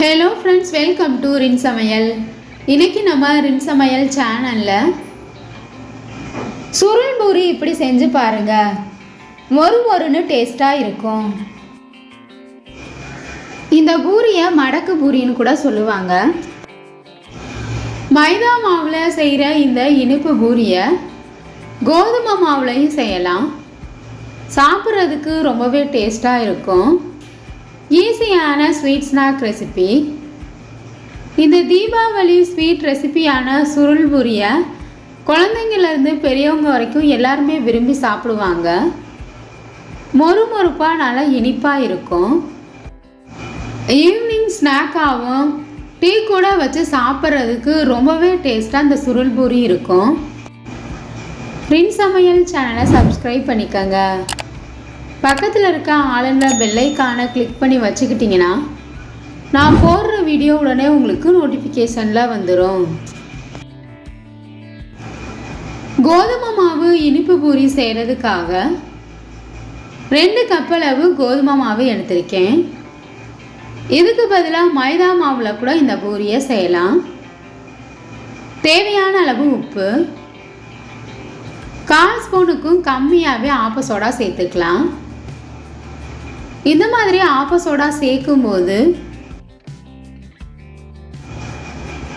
Hello friends welcome to ரின் சமையல் இன்றைக்கி நம்ம ரின் சமையல் சேனலில் சுருள் பூரி இப்படி செஞ்சு பாருங்கள் மொறு மொறுன்னு டேஸ்ட்டாக இருக்கும். இந்த பூரியை மடக்கு பூரின்னு கூட சொல்லுவாங்க. மைதா மாவில் செய்கிற இந்த இனிப்பு பூரியை கோதுமை மாவுலையும் செய்யலாம். சாப்பிட்றதுக்கு ரொம்பவே டேஸ்ட்டாக இருக்கும். ஈஸியான ஸ்வீட் ஸ்நாக் ரெசிபி இந்த தீபாவளி ஸ்வீட் ரெசிபியான சுருள் பூரியை. குழந்தைங்கள்லேருந்து பெரியவங்க வரைக்கும் எல்லாருமே விரும்பி சாப்பிடுவாங்க. மொறு மொறுப்பாக நல்லா இனிப்பாக இருக்கும். ஈவினிங் ஸ்நாக்காகவும் டீ கூட வச்சு சாப்பிட்றதுக்கு ரொம்பவே டேஸ்ட்டாக இந்த சுருள் பூரி இருக்கும். ரின் சமையல் சேனலை சப்ஸ்கிரைப் பண்ணிக்கோங்க. பக்கத்தில் இருக்க ஆளுன்ற பெல்லைக்கான கிளிக் பண்ணி வச்சுக்கிட்டிங்கன்னா நான் போடுற வீடியோ உடனே உங்களுக்கு நோட்டிஃபிகேஷனில் வந்துடும் கோதுமை மாவு இனிப்பு பூரி செய்கிறதுக்காக ரெண்டு கப் அளவு கோதுமை மாவு எடுத்திருக்கேன். இதுக்கு பதிலாக மைதா மாவில் கூட இந்த பூரியை செய்யலாம். தேவையான அளவு உப்பு கால் ஸ்பூனுக்கும் கம்மியாகவே ஆப்ப சோடா சேர்த்துக்கலாம். இந்த மாதிரி ஆப்ப சேர்க்கும் சேர்க்கும்போது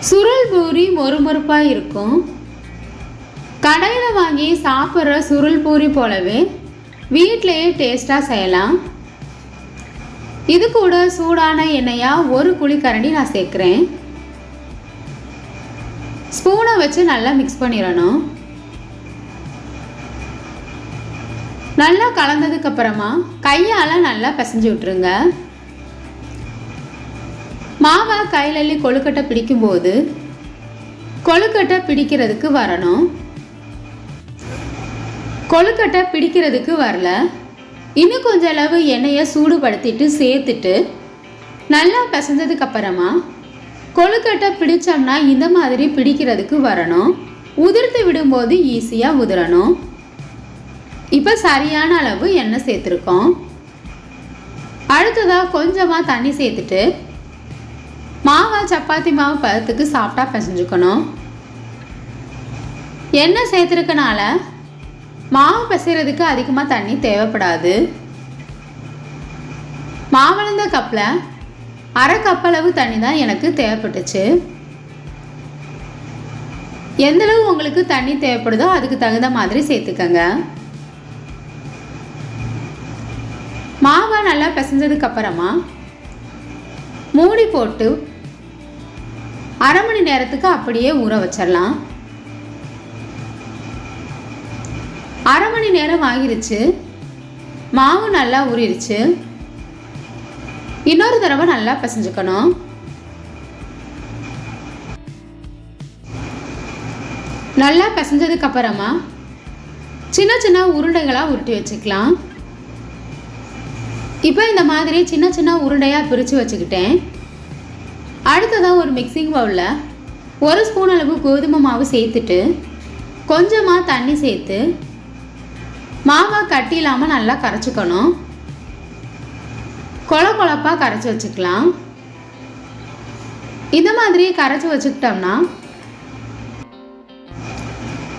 சுருள் பூரி மொறுமொறுப்பாக இருக்கும். கடையில் வாங்கி சாப்பிட்ற சுருள் பூரி போலவே வீட்டிலையே டேஸ்ட்டாக செய்யலாம். இது கூட சூடான எண்ணெயாக ஒரு குழிக்கரண்டி நான் சேர்க்குறேன். ஸ்பூனை வச்சு நல்லா மிக்ஸ் பண்ணிடணும். நல்லா கலந்ததுக்கு அப்புறமா கையால் நல்லா பிசைஞ்சு விட்டுருங்க. மாவை கையிலள்ளி கொழுக்கட்டை பிடிக்கும்போது கொழுக்கட்டை பிடிக்கிறதுக்கு வரணும். கொழுக்கட்டை பிடிக்கிறதுக்கு வரல. இன்னும் கொஞ்ச அளவு எண்ணெயை சூடுபடுத்திட்டு சேர்த்துட்டு நல்லா பிசைஞ்சதுக்கு அப்புறமா கொழுக்கட்டை பிடிச்சோம்னா இந்த மாதிரி பிடிக்கிறதுக்கு வரணும். உதிர்த்து விடும்போது ஈஸியாக உதிரணும். இப்போ சரியான அளவு எண்ணெய் சேர்த்துருக்கோம். அடுத்ததாக கொஞ்சமாக தண்ணி சேர்த்துட்டு மாவை சப்பாத்தி மாவு பதத்துக்கு சாப்பிட்டா பிசைஞ்சுக்கணும். எண்ணெய் சேர்த்துருக்கனால மாவு பிசைகிறதுக்கு அதிகமாக தண்ணி தேவைப்படாது. மாவளந்த கப்பில் அரை கப்பளவு தண்ணி தான் எனக்கு தேவைப்பட்டுச்சு. எந்தளவு உங்களுக்கு தண்ணி தேவைப்படுதோ அதுக்கு தகுந்த மாதிரி சேர்த்துக்கங்க. மாவை நல்லா பிசைஞ்சதுக்கு அப்புறமா மூடி போட்டு அரை மணி நேரத்துக்கு அப்படியே ஊற வச்சிடலாம் அரை மணி நேரம் ஆகிருச்சு. மாவு நல்லா ஊறிடுச்சு இன்னொரு தடவை நல்லா பிசைஞ்சுக்கணும். நல்லா பிசைஞ்சதுக்கு அப்புறமா சின்ன சின்ன உருண்டைகளாக உருட்டி வச்சுக்கலாம். இப்போ இந்த மாதிரி சின்ன சின்ன உருண்டையாக பிரித்து வச்சுக்கிட்டேன். அடுத்ததாக ஒரு மிக்சிங் பவுலில் ஒரு ஸ்பூன் அளவு கோதுமை மாவு சேர்த்துட்டு கொஞ்சமாக தண்ணி சேர்த்து மாவை கட்டி இல்லாமல் நல்லா கரைச்சிக்கணும். கொல கொழப்பாக கரைச்சி வச்சுக்கலாம். இந்த மாதிரி கரைச்சி வச்சுக்கிட்டோம்னா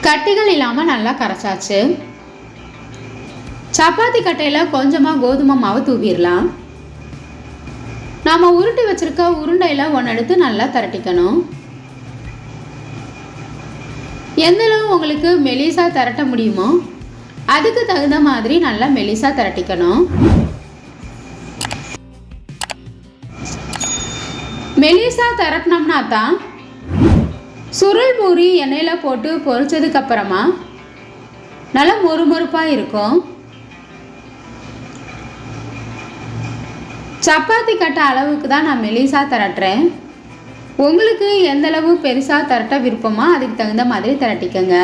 கட்டிகள் இல்லாமல் நல்லா கரைச்சாச்சு. சப்பாத்தி கட்டையில் கொஞ்சமாக கோதுமை மாவு தூவிடலாம். நாம் உருட்டி வச்சுருக்க உருண்டையில் ஒன்று எடுத்து நல்லா திரட்டிக்கணும். எந்தளவு உங்களுக்கு மெலிசாக திரட்ட முடியுமோ அதுக்கு தகுந்த மாதிரி நல்லா மெலிசாக திரட்டிக்கணும். மெலிசா திரட்டினோம்னா தான் சுருள் பூரி எண்ணெயில் போட்டு பொரிச்சதுக்கப்புறமா நல்லா மொறுமொறுப்பாக இருக்கும். சப்பாத்தி கட்ட அளவுக்கு தான் நான் மெலிசாக திரட்டுறேன். உங்களுக்கு எந்தளவு பெருசாக திரட்ட விருப்பமோ அதுக்கு தகுந்த மாதிரி திரட்டிக்கங்க.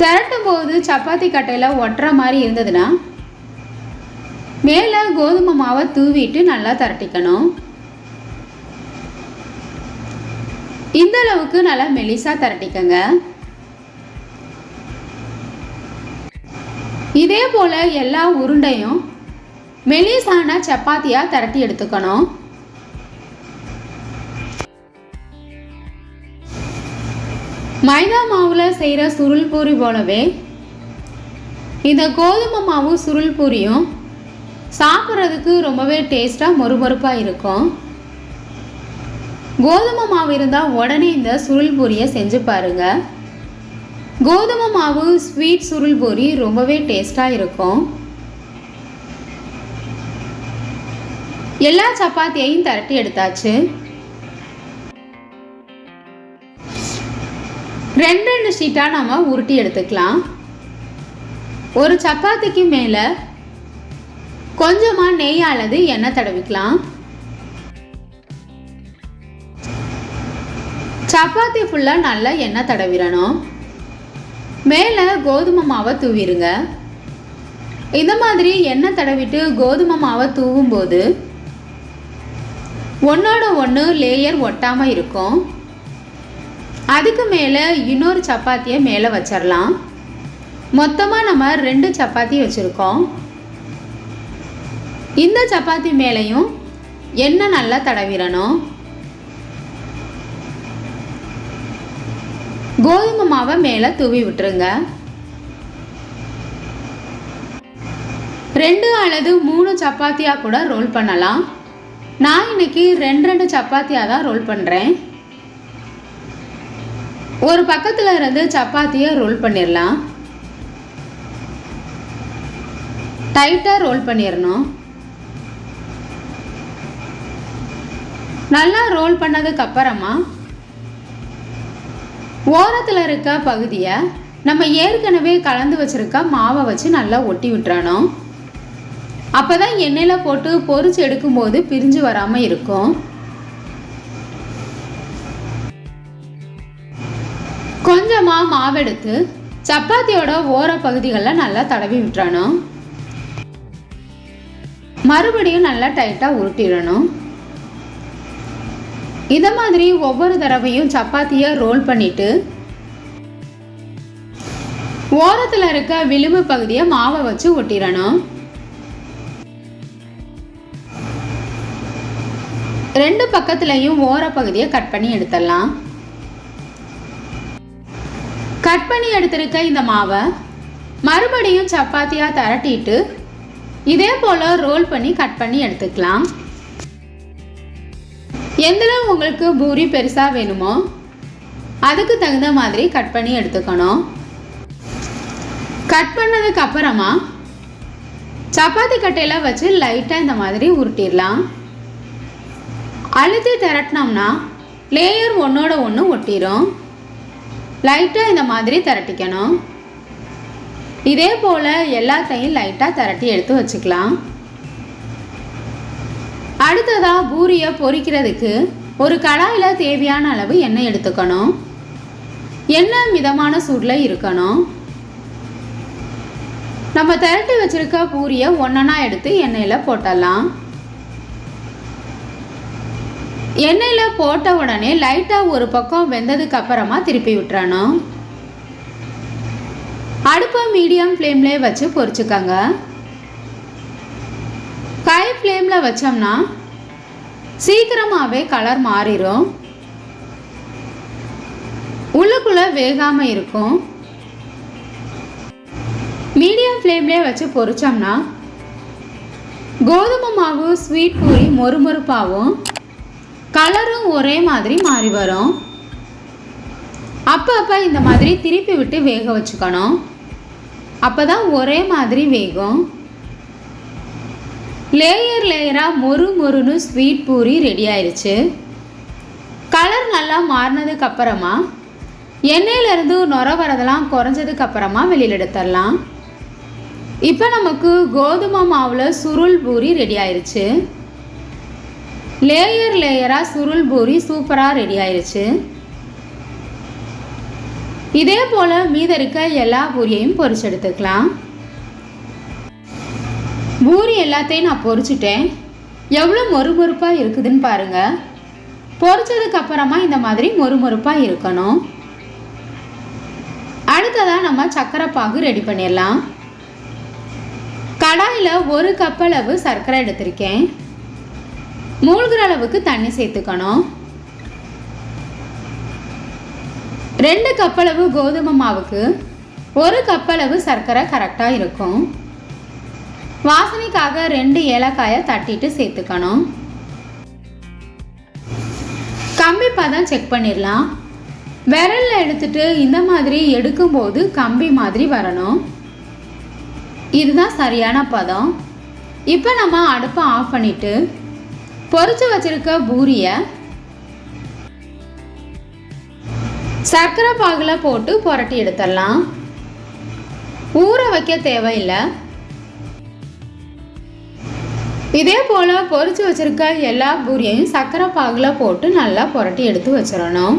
திரட்டும் போது சப்பாத்தி கட்டையில் ஒட்டுற மாதிரி இருந்ததுன்னா மேலே கோதுமை மாவை தூவிட்டு நல்லா திரட்டிக்கணும். இந்த அளவுக்கு நல்லா மெலிசாக திரட்டிக்கங்க. இதே போல் எல்லா உருண்டையும் மெலிசான சப்பாத்தியாக திரட்டி எடுத்துக்கணும். மைதா மாவில் செய்கிற சுருள் பூரி போலவே இந்த கோதுமை மாவு சுருள் பூரியும் சாப்பிட்றதுக்கு ரொம்பவே டேஸ்ட்டாக மொறுமொறுப்பாக இருக்கும். கோதுமை மாவு இருந்தால் உடனே இந்த சுருள் பூரியை செஞ்சு பாருங்கள் கோதுமை மாவு ஸ்வீட் சுருள் பூரி ரொம்பவே டேஸ்ட்டாக இருக்கும். எல்லா சப்பாத்தியையும் திரட்டி எடுத்தாச்சு. ரெண்டு ரெண்டு ஷீட்டாக நம்ம உருட்டி எடுத்துக்கலாம். ஒரு சப்பாத்திக்கு மேலே கொஞ்சமாக நெய் அல்லது எண்ணெய் தடவிக்கலாம். சப்பாத்தி ஃபுல்லாக நல்லா எண்ணெய் தடவிடணும். மேலே கோதுமை மாவை தூவிடுங்க இந்த மாதிரி எண்ணெய் தடவிட்டு கோதுமை மாவை தூவும் போது ஒன்றோட ஒன்று லேயர் ஒட்டாமல் இருக்கும். அதுக்கு மேலே இன்னொரு சப்பாத்தியை மேலே வச்சிடலாம் மொத்தமாக நம்ம ரெண்டு சப்பாத்தி வச்சுருக்கோம். இந்த சப்பாத்தி மேலேயும் எண்ணெய் நல்லா தடவிடணும் கோதுமை மாவை மேலே தூவி விட்டுருங்க. ரெண்டு அல்லது மூணு சப்பாத்தியாக கூட ரோல் பண்ணலாம். நான் இன்னைக்கு ரெண்டு ரெண்டு சப்பாத்தியாக தான் ரோல் பண்ணுறேன் ஒரு பக்கத்தில் இருந்து சப்பாத்தியை ரோல் பண்ணிடலாம் டைட்டாக ரோல் பண்ணிடணும் நல்லா ரோல் பண்ணதுக்கு அப்புறமா ஓரத்தில் இருக்க பகுதியை நம்ம ஏற்கனவே கலந்து வச்சுருக்க மாவை வச்சு நல்லா ஒட்டி விட்டுறணும். அப்போ தான் எண்ணெயில் போட்டு பொறிச்சு எடுக்கும்போது பிரிஞ்சு வராமல் இருக்கும். கொஞ்சமாக மாவெடுத்து சப்பாத்தியோட ஓர பகுதிகளில் நல்லா தடவி விட்டுறணும். மறுபடியும் நல்லா டைட்டாக உருட்டிடணும். இதை மாதிரி ஒவ்வொரு தடவையும் சப்பாத்தியை ரோல் பண்ணிட்டு ஓரத்தில் இருக்க விளிம்பு பகுதியை மாவை வச்சு ஒட்டிடணும். ரெண்டு பக்கத்துலையும் ஓர பகுதியை கட் பண்ணி எடுத்துடலாம். கட் பண்ணி எடுத்திருக்க இந்த மாவை மறுபடியும் சப்பாத்தியாக திரட்டிட்டு இதே போல் ரோல் பண்ணி கட் பண்ணி எடுத்துக்கலாம். எந்தளவு உங்களுக்கு பூரி பெருசாக வேணுமோ? அதுக்கு தகுந்த மாதிரி கட் பண்ணி எடுத்துக்கணும். கட் பண்ணதுக்கு அப்புறமா சப்பாத்தி கட்டையில் வச்சு லைட்டாக இந்த மாதிரி உருட்டிடலாம். அழுத்தி திரட்டினோம்னா லேயர் ஒன்றோட ஒன்று ஒட்டிடும் லைட்டாக இந்த மாதிரி திரட்டிக்கணும். இதே போல் எல்லாத்தையும் லைட்டாக திரட்டி எடுத்து வச்சுக்கலாம். அடுத்ததாக பூரியை பொரிக்கிறதுக்கு ஒரு கடாயில் தேவையான அளவு எண்ணெய் எடுத்துக்கணும். எண்ணெய் மிதமான சூடில் இருக்கணும்? நம்ம திரட்டி வச்சுருக்க பூரியை ஒன்றா எடுத்து எண்ணெயில் போட்டலாம். எண்ணெயில் போட்ட உடனே லைட்டாக ஒரு பக்கம் வெந்ததுக்கு அப்புறமா திருப்பி விட்டுறணும். அடுப்பை மீடியம் ஃப்ளேம்லேயே வச்சு பொரிச்சுக்கோங்க ஃப்ளேமில் வச்சோம்னா சீக்கிரமாகவே கலர் மாறிடும் உள்ளுக்குள்ளே வேகாமல் இருக்கும். மீடியம் ஃப்ளேம்லேயே வச்சு பொரிச்சோம்னா கோதுமை மாவு ஸ்வீட் பூரி மொறுமொறுப்பாகவும் கலரும் ஒரே மாதிரி மாறி வரும். அப்போ அப்போ இந்த மாதிரி திருப்பி விட்டு வேக வச்சுக்கணும். அப்போ தான் ஒரே மாதிரி வேகும். லேயர் லேயராக மொறு மொறுன்னு ஸ்வீட் பூரி ரெடி ஆயிடுச்சு கலர் நல்லா மாறினதுக்கு அப்புறமா எண்ணெயிலேருந்து நுர வரதெல்லாம் குறைஞ்சதுக்கு அப்புறமா வெளியில் எடுத்துடலாம். இப்போ நமக்கு கோதுமை மாவில் சுருள் பூரி ரெடி ஆயிடுச்சு லேயர் லேயராக சுருள் பூரி சூப்பராக ரெடி ஆயிடுச்சு இதே போல் மீத இருக்க எல்லா பூரியையும் பொரிச்சு எடுத்துக்கலாம். பூரி எல்லாத்தையும் நான் பொறிச்சிட்டேன் எவ்வளோ மொறுமொறுப்பாக இருக்குதுன்னு பாருங்கள் பொறிச்சதுக்கு அப்புறமா இந்த மாதிரி மொறுமொறுப்பாக இருக்கணும். அடுத்ததாக நம்ம சர்க்கரை பாகு ரெடி பண்ணிடலாம். கடாயில் ஒரு கப் அளவு சர்க்கரை எடுத்திருக்கேன். மூழ்கிற அளவுக்கு தண்ணி சேர்த்துக்கணும். ரெண்டு கப்பளவு கோதுமை மாவுக்கு ஒரு கப்பளவு சர்க்கரை கரெக்டாக இருக்கும். வாசனைக்காக ரெண்டு ஏலக்காயை தட்டிட்டு சேர்த்துக்கணும். கம்பி பதம் செக் பண்ணிடலாம். விரலில் எடுத்துட்டு இந்த மாதிரி எடுக்கும்போது கம்பி மாதிரி வரணும். இதுதான் சரியான பதம். இப்போ நம்ம அடுப்பை ஆஃப் பண்ணிவிட்டு பொறிச்சு வச்சிருக்க பூரியை சர்க்கரை பாகில் போட்டு புரட்டி எடுத்துடலாம். ஊற வைக்க தேவையில்லை. இதே போல் பொறிச்சு வச்சுருக்க எல்லா பூரியையும் சர்க்கரை பாகில் போட்டு நல்லா புரட்டி எடுத்து வச்சிடணும்.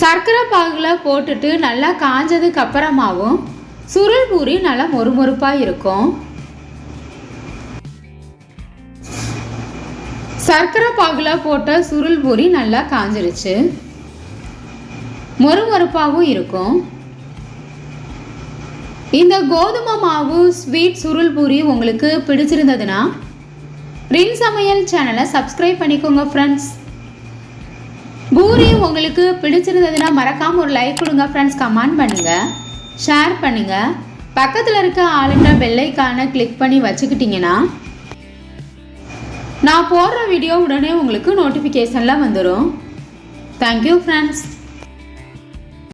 சர்க்கரை பாகில் போட்டுட்டு நல்லா காஞ்சதுக்கு அப்புறமாவும் சுருள் பூரி நல்லா மொறுமொறுப்பாக இருக்கும். சர்க்கரை பாகில் போட்ட சுருள் பூரி நல்லா காஞ்சிருச்சு. மொறுமொறுப்பாகவும் இருக்கும். இந்த கோதுமை மாவு ஸ்வீட் சுருள் பூரி உங்களுக்கு பிடிச்சிருந்ததுன்னா ரின் சமையல் சேனலை சப்ஸ்கிரைப் பண்ணிக்கோங்க ஃப்ரெண்ட்ஸ் பூரி உங்களுக்கு பிடிச்சிருந்ததுன்னா மறக்காமல் ஒரு லைக் கொடுங்க ஃப்ரெண்ட்ஸ் கமெண்ட் பண்ணுங்கள் ஷேர் பண்ணுங்கள் பக்கத்தில் இருக்க ஆளுன்ற பெல்லைக்கான கிளிக் பண்ணி வச்சுக்கிட்டிங்கன்னா நான் போடுற வீடியோ உடனே உங்களுக்கு நோட்டிஃபிகேஷனில் வந்துடும் தேங்க்யூ ஃப்ரெண்ட்ஸ்